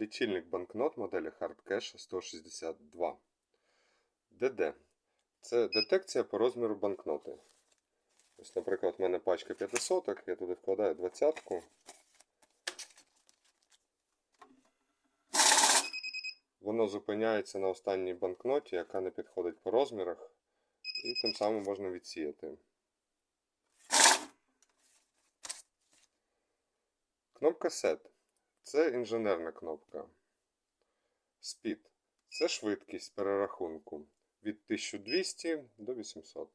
Лічильник банкнот моделі Hardcash 162. ДД. Це детекція по розміру банкноти. Ось, наприклад, в мене пачка 500, я туди вкладаю двадцятку. Воно зупиняється на останній банкноті, яка не підходить по розмірах, і тим самим можна відсіяти. Кнопка SET це інженерна кнопка. Speed це швидкість перерахунку від 1200 до 800.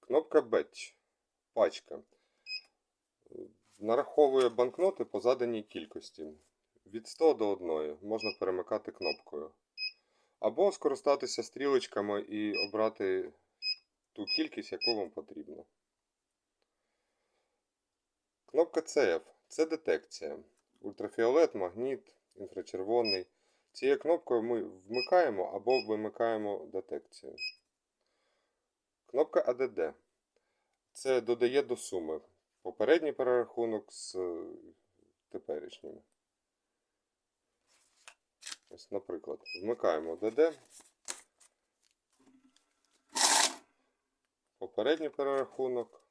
Кнопка Batch пачка. Нараховує банкноти по заданій кількості. Від 100 до 1 можна перемикати кнопкою. Або скористатися стрілочками і обрати ту кількість, яку вам потрібно. Кнопка CF це детекція. Ультрафіолет, магніт, інфрачервоний. Цією кнопкою ми вмикаємо або вимикаємо детекцію. Кнопка ADD це додає до суми попередній перерахунок з е, теперішнім. Ось, наприклад, вмикаємо DD. Попередній перерахунок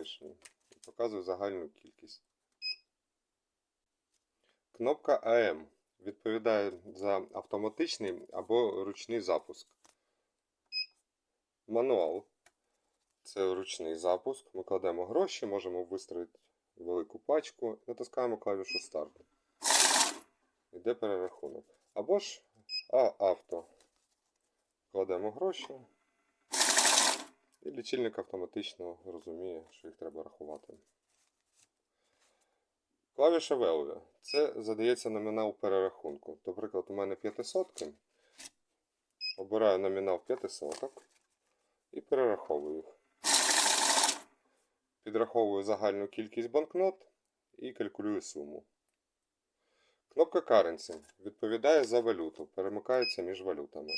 і теперішній. І показує загальну кількість. Кнопка AM відповідає за автоматичний або ручний запуск. Мануал це ручний запуск. Ми кладемо гроші, можемо вистроїти велику пачку, натискаємо клавішу старт. Йде перерахунок. Або ж А авто. Кладемо гроші. І лічильник автоматично розуміє, що їх треба рахувати. Клавіша Value. Це задається номінал перерахунку. Наприклад, у мене 500. Обираю номінал 500 і перераховую їх. Підраховую загальну кількість банкнот і калькулюю суму. Кнопка Currency відповідає за валюту, перемикається між валютами.